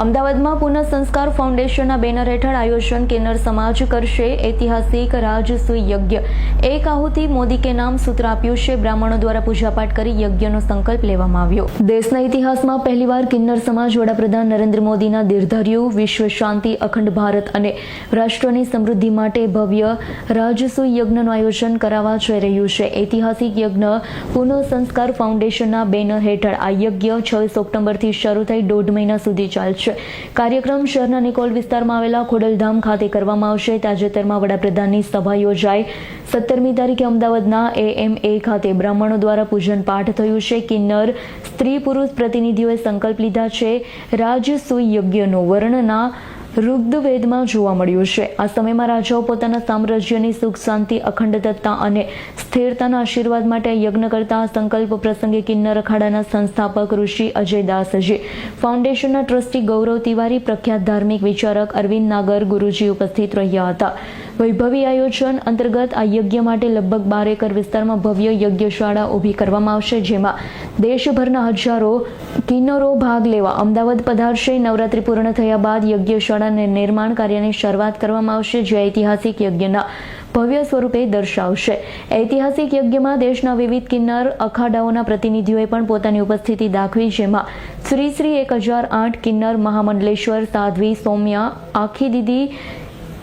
અમદાવાદમાં પુનઃ સંસ્કાર ફાઉન્ડેશનના બેનર હેઠળ આયોજન કિન્નર સમાજ કરશે. ઐતિહાસિક રાજસુ યજ્ઞ. એક આહુતિ મોદી કે નામ સૂત્ર આપ્યું છે. બ્રાહ્મણો દ્વારા પૂજાપાઠ કરી યજ્ઞનો સંકલ્પ લેવામાં આવ્યો. દેશના ઇતિહાસમાં પહેલીવાર કિન્નર સમાજ વડાપ્રધાન નરેન્દ્ર મોદીના દીર્ધર્યુ વિશ્વ શાંતિ, અખંડ ભારત અને રાષ્ટ્રની સમૃદ્ધિ માટે ભવ્ય રાજસૂય યજ્ઞનું આયોજન કરાવવા જઈ રહ્યું છે. ઐતિહાસિક યજ્ઞ પુનઃ સંસ્કાર ફાઉન્ડેશનના બેનર હેઠળ આ યજ્ઞ છવ્વીસ ઓક્ટોબરથી શરૂ થઈ દોઢ મહિના સુધી ચાલશે. કાર્યક્રમ શહેરના નિકોલ વિસ્તારમાં આવેલા ખોડલધામ ખાતે કરવામાં આવશે. તાજેતરમાં વડાપ્રધાનની સભા યોજાઈ. સત્તરમી તારીખે અમદાવાદના એએમએ ખાતે બ્રાહ્મણો દ્વારા પૂજન પાઠ થયું છે. કિન્નર સ્ત્રી પુરુષ પ્રતિનિધિઓએ સંકલ્પ લીધા છે. રાજસૂય યજ્ઞનું વર્ણના ઋગ્વેદમાં જોવા મળ્યું છે. આ સમયમાં રાજાઓ પોતાના સામ્રાજ્યની સુખ, શાંતિ, અખંડતા અને સ્થિરતાના આશીર્વાદ માટે યજ્ઞ કરતા સંકલ્પ પ્રસંગે કિન્નર અખાડાના સંસ્થાપક ઋષિ અજય દાસજી ફાઉન્ડેશનના ટ્રસ્ટી ગૌરવ તિવારી, પ્રખ્યાત ધાર્મિક વિચારક અરવિંદ નાગર ગુરુજી ઉપસ્થિત રહ્યા હતા. વૈભવી આયોજન અંતર્ગત આ યજ્ઞ માટે લગભગ બાર એકર વિસ્તારમાં ભવ્ય યજ્ઞશાળા ઊભી કરવામાં આવશે, જેમાં દેશભરના હજારો કિન્નરો ભાગ લેવા અમદાવાદ પધારશે. નવરાત્રી પૂર્ણ થયા બાદ યજ્ઞશાળાને નિર્માણ કાર્યની શરૂઆત કરવામાં આવશે, જે ઐતિહાસિક યજ્ઞના ભવ્ય સ્વરૂપે દર્શાવશે. ઐતિહાસિક યજ્ઞમાં દેશના વિવિધ કિન્નર અખાડાઓના પ્રતિનિધિઓએ પણ પોતાની ઉપસ્થિતિ દાખવી, જેમાં શ્રી શ્રી એક હજાર આઠ કિન્નર મહામંડલેશ્વર, સાધ્વી, સૌમ્યા, આખી દીદી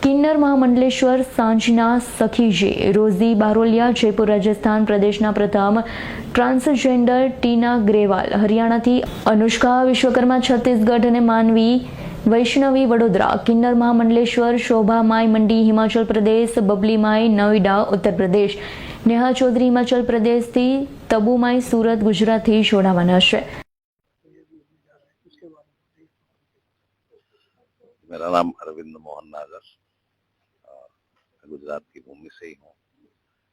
કિન્નર મહામંડલેશ્વર સાંજના સખીજી, રોઝી બારોલિયા, જયપુર રાજસ્થાન પ્રદેશના પ્રથમ ટ્રાન્સજેન્ડર ટીના ગ્રેવાલ, હરિયાણાથી અનુષ્કા વિશ્વકર્મા, છત્તીસગઢ અને માનવી વૈષ્ણવી વડોદરા, કિન્નર મહામંડલેશ્વર શોભામાઈ મંડી, હિમાચલ પ્રદેશ બબલીમાઈ નોઈડા ઉત્તર પ્રદેશ, નેહા ચૌધરી, હિમાચલ પ્રદેશથી તબુમાઈ સુરત, ગુજરાતથી જોડાવાના છે. મેરા નામ અરવિંદ મોહન નાગર गुजरात की भूमि से ही हूँ।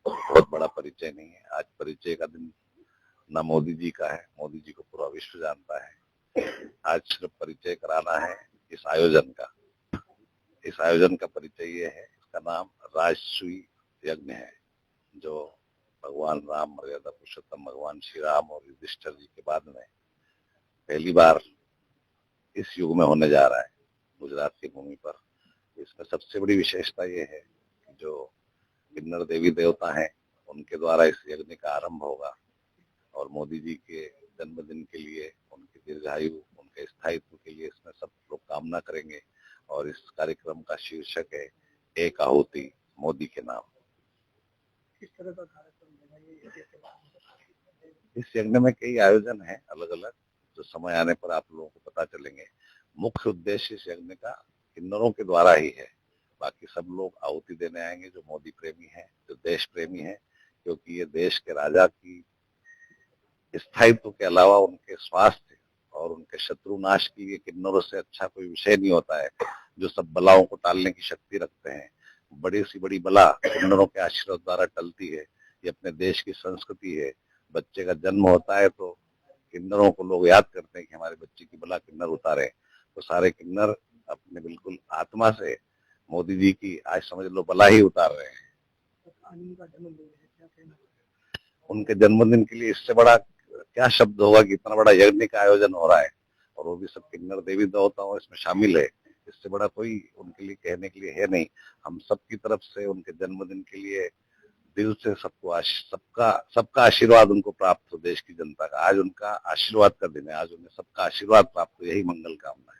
बहुत बड़ा परिचय नहीं है। आज परिचय का दिन न मोदी जी का है। मोदी जी को पूरा विश्व जानता है। आज सिर्फ़ परिचय कराना है इस आयोजन का। इस आयोजन का परिचय ये है। इसका नाम राजसूय यज्ञ है, जो भगवान राम मर्यादा पुरुषोत्तम भगवान श्री राम और युधिष्ठर जी के बाद में पहली बार इस युग में होने जा रहा है, गुजरात की भूमि पर। इसमें सबसे बड़ी विशेषता ये है जो किन्नर देवी देवता हैं उनके द्वारा इस यज्ञ का आरंभ होगा। और मोदी जी के जन्मदिन के लिए उनकी दीर्घायु उनके स्थायित्व के लिए इसमें सब लोग कामना करेंगे। और इस कार्यक्रम का शीर्षक है एक आहुति मोदी के नाम। किस तरह का कार्यक्रम इस यज्ञ में कई आयोजन हैं अलग अलग जो समय आने पर आप लोगों को पता चलेंगे। मुख्य उद्देश्य इस यज्ञ का किन्नरों के द्वारा ही है। बाकी सब लोग आहुति देने आएँगे जो मोदी प्रेमी है, जो देश प्रेमी है, क्योंकि ये देश के राजा की स्थायित्व के अलावा उनके स्वास्थ्य और उनके शत्रु नाश की ये किन्नरों से अच्छा कोई विषय नहीं होता है, जो सब बलाओं को टालने की शक्ति रखते हैं। बड़ी सी बड़ी बला किन्नरों के आशीर्वाद द्वारा टलती है, ये अपने देश की संस्कृति है। बच्चे का जन्म होता है तो किन्नरों को लोग याद करते हैं कि हमारे बच्चे की बला किन्नर उतारे। तो सारे किन्नर अपने बिल्कुल आत्मा से मोदी जी की आज समझ लो बला ही उतार रहे हैं। उनके जन्मदिन के लिए इससे बड़ा क्या शब्द होगा कि इतना बड़ा यज्ञ का आयोजन हो रहा है? और वो भी सब किन्नर देवी देवताओं इसमें शामिल है। इससे बड़ा कोई उनके लिए कहने के लिए है नहीं। हम सबकी तरफ़ से उनके जन्मदिन के लिए दिल से सबको सबका सबका आशीर्वाद उनको प्राप्त हो, देश की जनता का। आज उनका आशीर्वाद का दिन है। आज उन्हें सबका आशीर्वाद प्राप्त हो। यही मंगल कामना है।